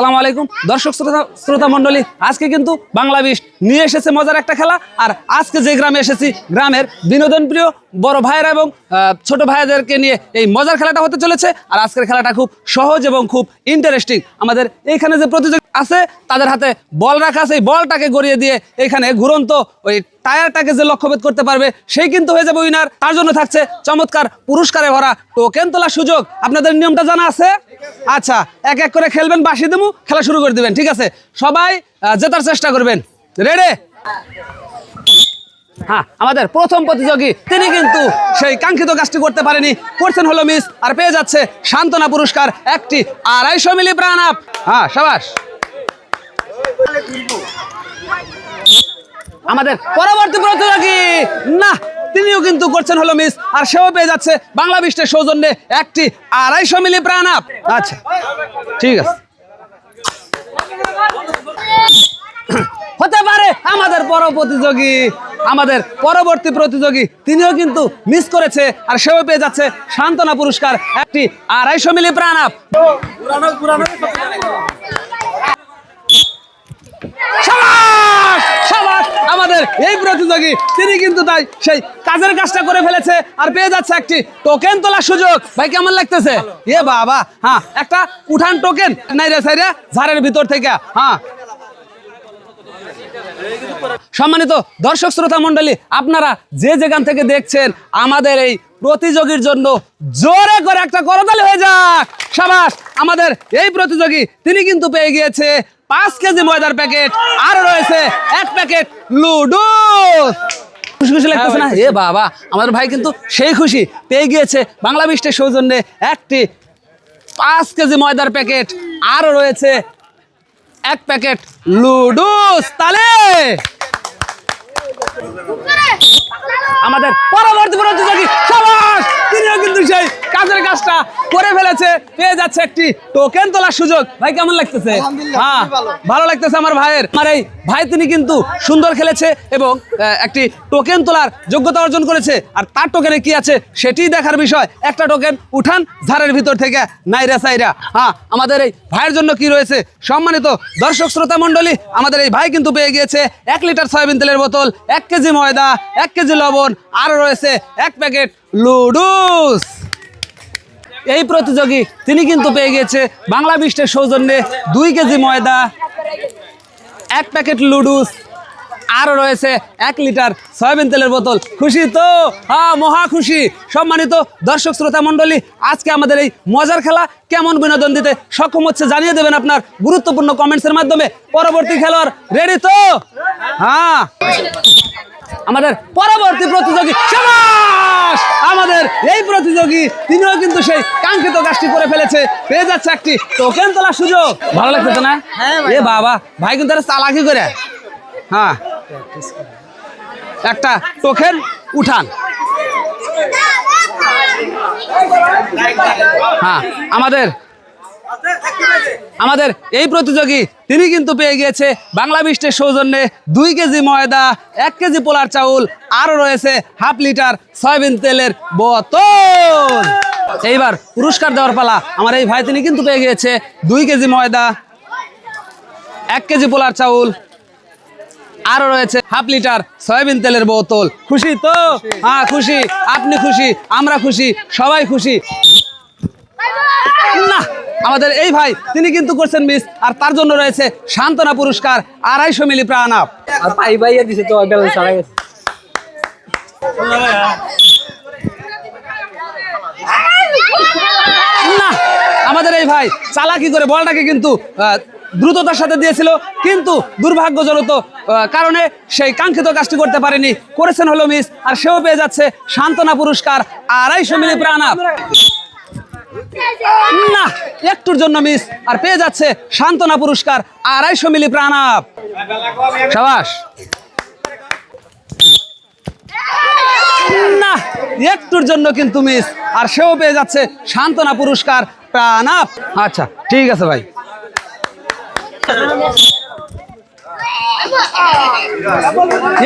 আসসালামু আলাইকুম। দর্শক, শ্রোতা শ্রোতা মণ্ডলী, আজকে কিন্তু বাংলা বিশ নিয়ে এসেছে মজার একটা খেলা। আর আজকে যে গ্রামে এসেছি, গ্রামের বিনোদন প্রিয় বড় ভাইয়েরা এবং ছোট ভাইদেরকে নিয়ে এই মজার খেলাটা হতে চলেছে। আর আজকের খেলাটা খুব সহজ এবং খুব ইন্টারেস্টিং আমাদের এইখানে যে প্রতিযোগী আছে, তাদের হাতে বল রাখা আছে। এই বলটাকে গড়িয়ে দিয়ে এখানে ঘুরন্ত ওই টায়ারটাকে যে লক্ষ্যভেদ করতে পারবে, সেই কিন্তু হয়ে যাবে উইনার তার জন্য থাকছে চমৎকার পুরস্কারে ভরা টোকেন তোলার সুযোগ। আপনাদের নিয়মটা জানা আছে? আচ্ছা এক এক করে খেলবেন, বাসি দেবো খেলা শুরু করে দিবেন, ঠিক আছে? সবাই জেতার চেষ্টা করবেন। রেডে হ্যাঁ আমাদের প্রথম প্রতিযোগী, তিনি কিন্তু সেই কাঙ্ক্ষিত কাজটি করতে পারেনি। করছেন হলো মিস আর পেয়ে যাচ্ছে সান্ত্বনা পুরস্কার একটি আড়াইশো মিলি প্রাণ আপ। হ্যাঁ সাবাস। আমাদের পরবর্তী প্রতিযোগী, না তিনিও কিন্তু করছেন হলো মিস আর সেও পেয়ে যাচ্ছে বাংলা বিশ্বের সৌজন্যে একটি আড়াইশো মিলি প্রাণ আপ আচ্ছা ঠিক আছে। হতে পারে আমাদের পর প্রতিযোগী আমাদের পরবর্তী প্রতিযোগী, তিনিও কিন্তু মিস করেছে, আর সেও পেয়ে যাচ্ছে সান্ত্বনা পুরস্কার একটি আড়াইশো মিলি প্রাণ আপ সাবাস! আমাদের এই প্রতিযোগী, তিনি কিন্তু তাই সেই কাজের কাজটা করে ফেলেছে আর পেয়ে যাচ্ছে একটি টোকেন তোলার সুযোগ। ভাই, কেমন লাগতেছে? এ বাবা হ্যাঁ একটা উঠান টোকেন নাই রে সাইরে ঝাড়ের ভিতর থেকে হ্যাঁ। সম্মানিত দর্শক, শ্রোতা মণ্ডলী, আপনারা যে যেখান থেকে দেখছেন, আমাদের এই প্রতিযোগীর জন্য জোরে করে একটা করতালি হয়ে যাক। সাবাস আমাদের এই প্রতিযোগী তিনি কিন্তু পেয়ে গিয়েছে পাঁচ কেজি ময়দার প্যাকেট। আর রয়েছে এক প্যাকেট লুডু খুশি খুশি লাগতেছে না? এ বাবা আমাদের ভাই কিন্তু সেই খুশি। পেয়ে গিয়েছে বাংলা বিষ্টের সৌজন্যে একটি পাঁচ কেজি ময়দার প্যাকেট। আরও রয়েছে এক প্যাকেট লুডুস। তালে! আমাদের পরবর্তী প্রতিযোগী সবাস। তিনিও কিন্তু সেই কাজের কাজটা করে ফেলেছে পেয়ে যাচ্ছে একটি টোকেন তোলার সুযোগ। ভাই কেমন লাগতেছে? হ্যাঁ ভালো। লাগতেছে আমার ভাইয়ের। আমার এই ভাই তিনি কিন্তু সুন্দর খেলেছে এবং একটি টোকেন তোলার যোগ্যতা অর্জন করেছে। আর তার টোকেনে কি আছে সেটি দেখার বিষয়। একটা টোকেন উঠান ঝাড়ের ভিতর থেকে নাইরা সাইরা। হ্যাঁ আমাদের এই ভাইয়ের জন্য কি রয়েছে? সম্মানিত দর্শক শ্রোতা মণ্ডলী আমাদের এই ভাই কিন্তু পেয়ে গিয়েছে এক লিটার সয়াবিন তেলের বোতল এক কেজি ময়দা, এক কেজি লবণ, আর রয়েছে এক প্যাকেট লুডুস। এই প্রতিযোগী, তিনি কিন্তু পেয়ে গিয়েছে বাংলা বিষ্টের সৌজন্যে দুই কেজি ময়দা, এক প্যাকেট লুডুস আরও রয়েছে এক লিটার সয়াবিন তেলের বোতল। খুশি তো? হ্যাঁ মহা খুশি। সম্মানিত দর্শক শ্রোতা মণ্ডলী আজকে আমাদের এই মজার খেলা কেমন বিনোদন দিতে সক্ষম হচ্ছে জানিয়ে দেবেন আপনার গুরুত্বপূর্ণ কমেন্টসের মাধ্যমে। পরবর্তী খেলোয়াড় রেডি তো? হ্যাঁ। আমাদের পরবর্তী প্রতিযোগী সাবাস আমাদের এই প্রতিযোগী তিনিও কিন্তু সেই কাঙ্ক্ষিত কাজটি করে ফেলেছে। পেয়ে যাচ্ছে একটি টোকেন তোলার সুযোগ। ভালো লাগতেছে না? এ বাবা ভাই কিন্তু চালাকি করে। হ্যাঁ। একটা টোকেন উঠান। হ্যাঁ আমাদের আমাদের এই প্রতিযোগী, তিনি কিন্তু পেয়ে গিয়েছে বাংলা বিষ্টের সৌজন্যে দুই কেজি ময়দা, এক কেজি পোলার চাউল, আরও রয়েছে হাফ লিটার সয়াবিন তেলের বোতল। এইবার পুরস্কার দেওয়ার পালা। আমার এই ভাই, তিনি কিন্তু পেয়ে গিয়েছে দুই কেজি ময়দা, এক কেজি পোলার চাউল আরও রয়েছে হাফ লিটার সয়াবিন তেলের বোতল। খুশি তো? হ্যাঁ খুশি। আপনি খুশি আমরা খুশি সবাই খুশি। না আমাদের এই ভাই তিনি কিন্তু করছেন মিস আর তার জন্য রয়েছে সান্ত্বনা পুরস্কার আড়াইশো মিলি প্রাণ আপ। আর পাই দিছে তো ব্যালেন্স ছাড়া গেছে। না আমাদের এই ভাই চালাকি করে বলটাকে কিন্তু দ্রুততার সাথে দিয়েছিল, কিন্তু দুর্ভাগ্যজনক কারণে সেই কাঙ্ক্ষিত কাজটি করতে পারেনি। করেছেন হলো মিস, আর সেও পেয়ে যাচ্ছে সান্ত্বনা পুরস্কার আড়াইশো মিলি প্রাণ না, একটুর জন্য মিস, আর পেয়ে যাচ্ছে সান্ত্বনা পুরস্কার আড়াইশো মিলি প্রাণ আপ। সাবাস। না, একটুর জন্য কিন্তু মিস, আর সেও পেয়ে যাচ্ছে সান্ত্বনা পুরস্কার প্রাণাপ আচ্ছা ঠিক আছে ভাই।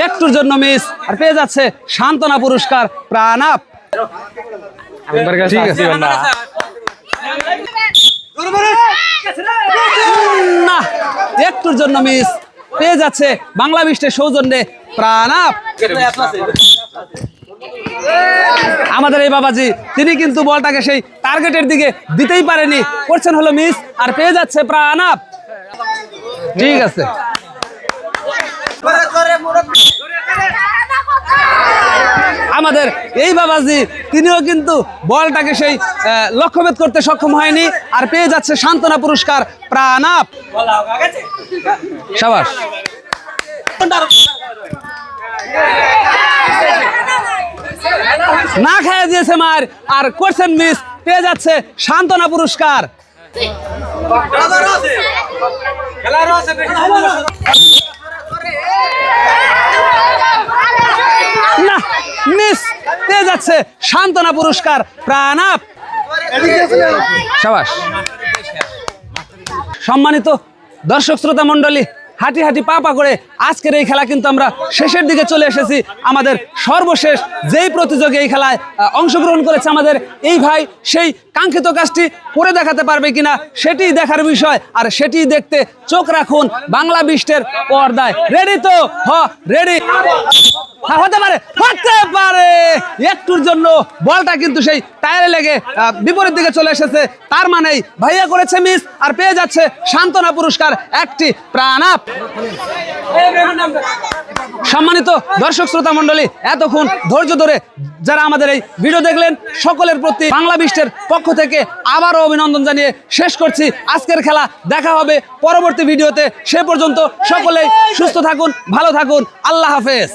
একটুর জন্য মিস। আর পেয়ে যাচ্ছে সান্ত্বনা পুরস্কার প্রাণ আপ একবার কাছে ঠিক আছে। না না একটুর জন্য মিস। পেয়ে যাচ্ছে বাংলা বিশ্বের সৌজন্যে প্রাণাপ। আমাদের এই বাবাজি তিনি কিন্তু বলটাকে সেই টার্গেটের দিকে দিতেই পারেনি। করছেন হলো মিস আর পেয়ে যাচ্ছে প্রাণাপ। ঠিক আছে। আমাদের এই বাবাজি, তিনিও কিন্তু বলটাকে সেই লক্ষ্যভেদ করতে সক্ষম হয়নি আর পেয়ে যাচ্ছে সান্ত্বনা পুরস্কার প্রাণাপ। সাবাস। না খাইয়ে দিয়েছে মার, আর করছেন মিস, পেয়ে যাচ্ছে সান্ত্বনা পুরস্কার। না মিস পেয়ে যাচ্ছে? সান্ত্বনা পুরস্কার প্রাণাপ। সাবাস। সম্মানিত দর্শক শ্রোতা মণ্ডলী হাঁটি হাঁটি পা পা করে আজকের এই খেলা কিন্তু আমরা শেষের দিকে চলে এসেছি। আমাদের সর্বশেষ যেই প্রতিযোগী এই খেলায় অংশগ্রহণ করেছে আমাদের এই ভাই, সেই কাঙ্ক্ষিত কাজটি করে দেখাতে পারবে কিনা সেটি দেখার বিষয়। আর সেটি দেখতে চোখ রাখুন বাংলা বিষ্টের পর্দায়। রেডি তো? হ রেডি হতে পারে হতে পারে। একটুর জন্য বলটা কিন্তু সেই টায়ারে লেগে বিপরীত দিকে চলে এসেছে। তার মানেই ভাইয়া করেছে মিস আর পেয়ে যাচ্ছে সান্ত্বনা পুরস্কার একটি সম্মানিত দর্শক শ্রোতা মণ্ডলী, এতক্ষণ ধৈর্য ধরে যারা আমাদের এই ভিডিও দেখলেন, সকলের প্রতি বাংলা বিশ্বের পক্ষ থেকে আবারও অভিনন্দন জানিয়ে শেষ করছি। আজকের খেলা দেখা হবে পরবর্তী ভিডিওতে সে পর্যন্ত সকলেই সুস্থ থাকুন, ভালো থাকুন। আল্লাহ হাফেজ।